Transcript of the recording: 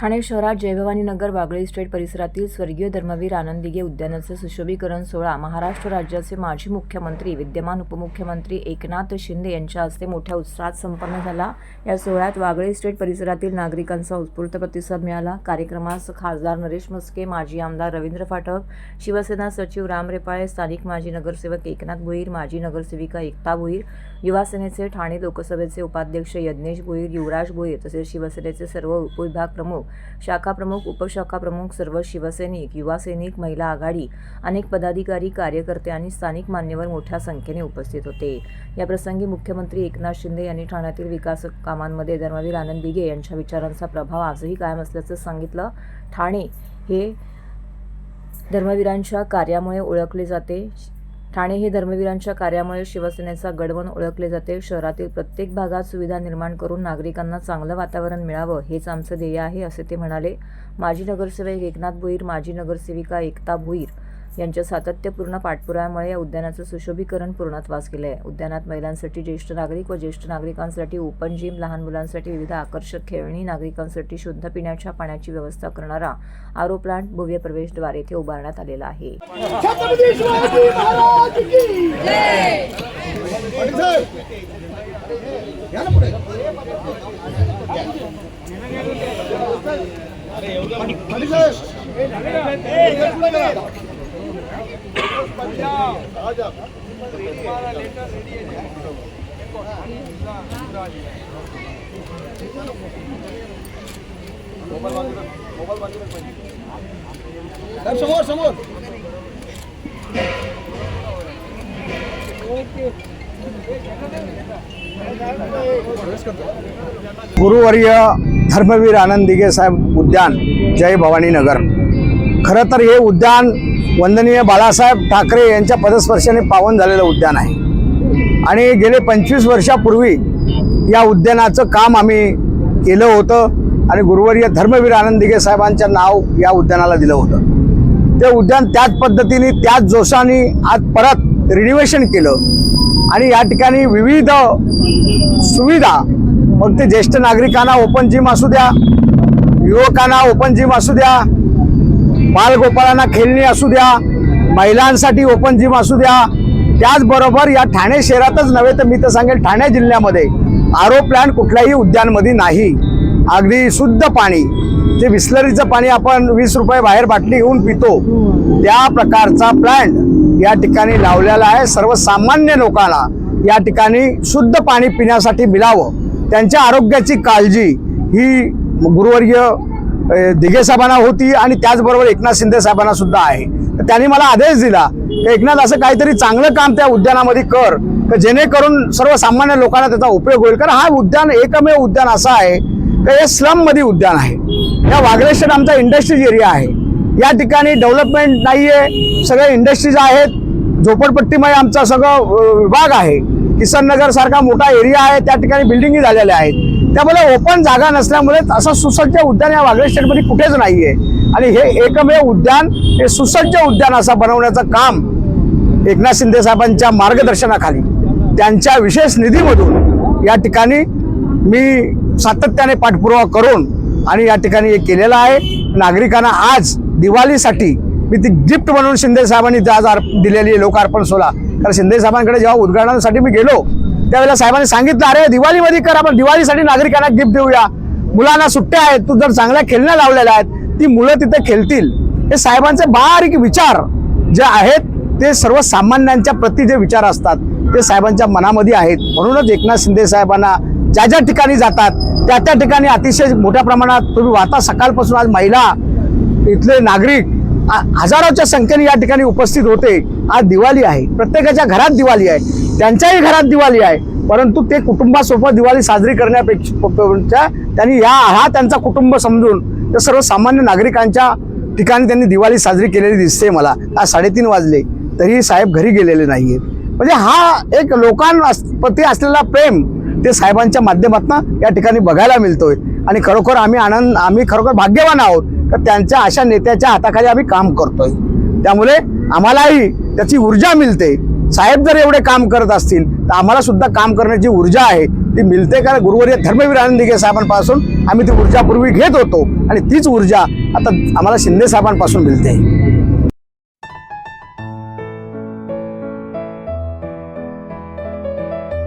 ठाणे शहरात जयभवानी नगर वागळे इस्टेट परिसरातील स्वर्गीय धर्मवीर आनंद दिघे उद्यानाचे सुशोभीकरण सोहळा. महाराष्ट्र राज्याचे माजी मुख्यमंत्री विद्यमान उपमुख्यमंत्री एकनाथ शिंदे यांच्या हस्ते मोठ्या उत्साहात संपन्न झाला. या सोहळ्यात वागळे इस्टेट परिसरातील नागरिकांचा उत्स्फूर्त प्रतिसाद मिळाला. कार्यक्रमास खासदार नरेश मस्के माजी आमदार रवींद्र फाटक शिवसेना सचिव राम रेपाळे स्थानिक माजी नगरसेवक एकनाथ भोईर माजी नगरसेविका एकता भोईर युवासेनेचे ठाणे लोकसभेचे उपाध्यक्ष यज्ञेश भोईर युवराज भोईर तसेच शिवसेनेचे सर्व उपविभाग प्रमुख शाखा प्रमुख सर्व शिवसैनिक युवा सैनिक महिला आघाडी अनेक पदाधिकारी कार्यकर्ते आणि स्थानिक मान्यवर मोठ्या संख्येने उपस्थित होते. या प्रसंगी मुख्यमंत्री एकनाथ शिंदे यांनी ठाण्यातील विकास कामांमध्ये धर्मवीर आनंद दिघे यांच्या विचारांचा प्रभाव आजही कायम असल्याचं सांगितलं. ठाणे हे धर्मवीरांच्या कार्यामुळे ओळखले जाते. ठाणे हे धर्मवीरांच्या कार्यामुळे शिवसेनेचा गडवण ओळखले जाते. शहरातील प्रत्येक भागात सुविधा निर्माण करून नागरिकांना चांगलं वातावरण मिळावं हेच आमचं ध्येय आहे असे ते म्हणाले. माजी नगरसेवक एकनाथ भुईर माजी नगरसेविका एकता भुईर यांच्या सातत्यपूर्ण पाठपुराव्यामुळे या उद्यानाचं सुशोभीकरण पूर्णत्वास गेलं आहे उद्यानात महिलांसाठी ज्येष्ठ नागरिक व ज्येष्ठ नागरिकांसाठी ओपन जिम लहान मुलांसाठी विविध आकर्षक खेळणी नागरिकांसाठी शुद्ध पिण्याच्या पाण्याची व्यवस्था करणारा आरो प्लांट भव्य प्रवेशद्वार येथे उभारण्यात आलेला आहे समोर समोर गुरुवर्य धर्मवीर आनंद दिघे साहेब उद्यान जय भवानी नगर खरं तर हे उद्यान वंदनीय बाळासाहेब ठाकरे यांच्या पदस्पर्शाने पावन झालेलं उद्यान आहे. आणि गेले पंचवीस वर्षापूर्वी या उद्यानाचं काम आम्ही केलं होतं आणि गुरुवर्य धर्मवीर आनंदिगे साहेबांचं नाव या उद्यानाला दिलं होतं. ते उद्यान त्याच पद्धतीने त्याच जोशाने आज परत रिन्युवेशन केलं. आणि या ठिकाणी विविध सुविधा मग ते ज्येष्ठ नागरिकांना ओपन जिम असू द्या युवकांना ओपन जिम असू द्या बालगोपाळांना खेळणी असू द्या महिलांसाठी ओपन जिम असू द्या त्याचबरोबर या ठाणे शहरातच नव्हे तर मी तर सांगेल ठाणे जिल्ह्यामध्ये आरो प्लॅन कुठल्याही उद्यानमध्ये नाही. अगदी शुद्ध पाणी जे विस्लरीचं पाणी आपण वीस रुपये बाहेर बाटली घेऊन पितो त्या प्रकारचा प्लॅन्ट या ठिकाणी लावलेला आहे. सर्वसामान्य लोकांना या ठिकाणी शुद्ध पाणी पिण्यासाठी मिळावं. त्यांच्या आरोग्याची काळजी ही गुरुवर्गीय दिघे साहेबांना होती आणि त्याचबरोबर एकनाथ शिंदे साहेबांना सुद्धा आहे. तर त्यांनी मला आदेश दिला की एकनाथ असं काहीतरी चांगलं काम त्या उद्यानामध्ये कर जेणेकरून सर्वसामान्य लोकांना त्याचा उपयोग होईल. कारण हा उद्यान एकमेव उद्यान असं आहे की हे स्लममध्ये उद्यान आहे. या वागलेश्वर आमचा इंडस्ट्रीज एरिया आहे. या ठिकाणी डेव्हलपमेंट नाही आहे सगळे इंडस्ट्रीज आहेत. झोपडपट्टीमध्ये आमचा सगळं विभाग आहे. किसन नगर सारखा मोठा एरिया आहे त्या ठिकाणी बिल्डिंगी झालेल्या आहेत. त्यामुळे ओपन जागा नसल्यामुळे असं सुसज्ज उद्यान या वागळे स्टेटमध्ये कुठेच नाहीये. आणि हे एकमेव उद्यान हे सुसज्ज उद्यान असं बनवण्याचं काम एकनाथ शिंदे साहेबांच्या मार्गदर्शनाखाली त्यांच्या विशेष निधीमधून या ठिकाणी मी सातत्याने पाठपुरावा करून आणि या ठिकाणी हे केलेलं आहे. नागरिकांना आज दिवाळीसाठी मी ती गिफ्ट म्हणून शिंदे साहेबांनी आज अर्प- दिलेली आहे लोकार्पण सोहळा. कारण शिंदे साहेबांकडे जेव्हा उद्घाटनासाठी मी गेलो त्यावेळेला साहेबांनी सांगितलं अरे दिवाळीमध्ये कर आपण दिवाळीसाठी नागरिकांना गिफ्ट देऊया. मुलांना सुट्ट्या आहेत तू जर चांगल्या खेळण्या लावलेल्या आहेत ती मुलं तिथे खेळतील. हे साहेबांचे बारीक विचार जे आहेत ते सर्वसामान्यांच्या प्रती जे विचार असतात ते साहेबांच्या मनामध्ये आहेत. म्हणूनच एकनाथ शिंदे साहेबांना ज्या ज्या ठिकाणी जातात त्या त्या ठिकाणी अतिशय मोठ्या प्रमाणात तुम्ही वाहता. सकाळपासून आज महिला इथले नागरिक हजारोच्या संख्येने या ठिकाणी उपस्थित होते. आज दिवाळी आहे. प्रत्येकाच्या घरात दिवाळी आहे. त्यांच्याही घरात दिवाळी आहे. परंतु ते कुटुंबासोबत दिवाळी साजरी करण्यापेक्षा त्यांनी या हा त्यांचा कुटुंब समजून त्या सर्वसामान्य नागरिकांच्या ठिकाणी त्यांनी दिवाळी साजरी केलेली दिसते मला. आज साडेतीन वाजले तरी साहेब घरी गेलेले नाहीयेत. म्हणजे हा एक लोकांप्रती असलेला प्रेम ते साहेबांच्या माध्यमातून या ठिकाणी बघायला मिळतोय. आणि खरोखर आम्ही आनंद आम्ही खरोखर भाग्यवान आहोत का त्यांच्या अशा नेत्याच्या हाताखाली आम्ही काम करतोय. त्यामुळे आम्हालाही त्याची ऊर्जा मिळते. साहेब जर एवढे काम करत असतील तर आम्हाला सुद्धा काम करण्याची ऊर्जा आहे ती मिळते का? गुरुवर्य धर्मवीर आनंद दिघे साहेबांपासून आम्ही ती ऊर्जा पूर्वी घेत होतो आणि तीच ऊर्जा आता आम्हाला शिंदे साहेबांपासून मिळते.